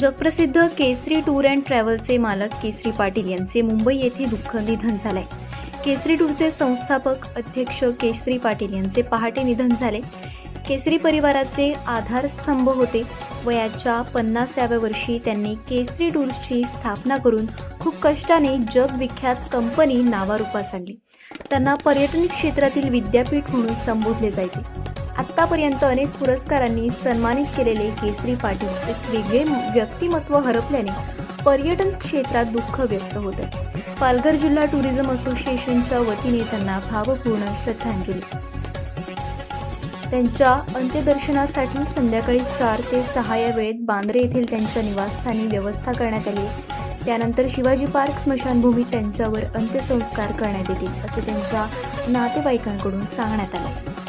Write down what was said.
जगप्रसिद्ध केसरी tour and ट्रॅव्हलचे मालक केसरी पाटील यांचे मुंबई येथे दुःख निधन झाले केसरी टूरचे संस्थापक अध्यक्ष केसरी पाटील यांचे पहाटे निधन झाले. केसरी परिवाराचे आधारस्तंभ होते वयाच्या पन्नासाव्या वर्षी त्यांनी केसरी टूर्सची स्थापना करून खूप कष्टाने जगविख्यात कंपनी नावारूपास आणली. त्यांना पर्यटन क्षेत्रातील विद्यापीठ म्हणून संबोधले जायचे. आत्तापर्यंत अनेक पुरस्कारांनी सन्मानित केलेले केसरी पाटील एक वेगळे व्यक्तिमत्व हरपल्याने पर्यटन क्षेत्रात दुःख व्यक्त होत. आहे पालघर जिल्हा टुरिझम असोसिएशनच्या वतीने त्यांना भावपूर्ण श्रद्धांजली. त्यांच्या अंत्यदर्शनासाठी संध्याकाळी चार ते सहा या वेळेत बांद्रे येथील त्यांच्या निवासस्थानी व्यवस्था करण्यात आली. त्यानंतर शिवाजी पार्क स्मशानभूमीत त्यांच्यावर अंत्यसंस्कार करण्यात येतील असे त्यांच्या नातेवाईकांकडून सांगण्यात आले.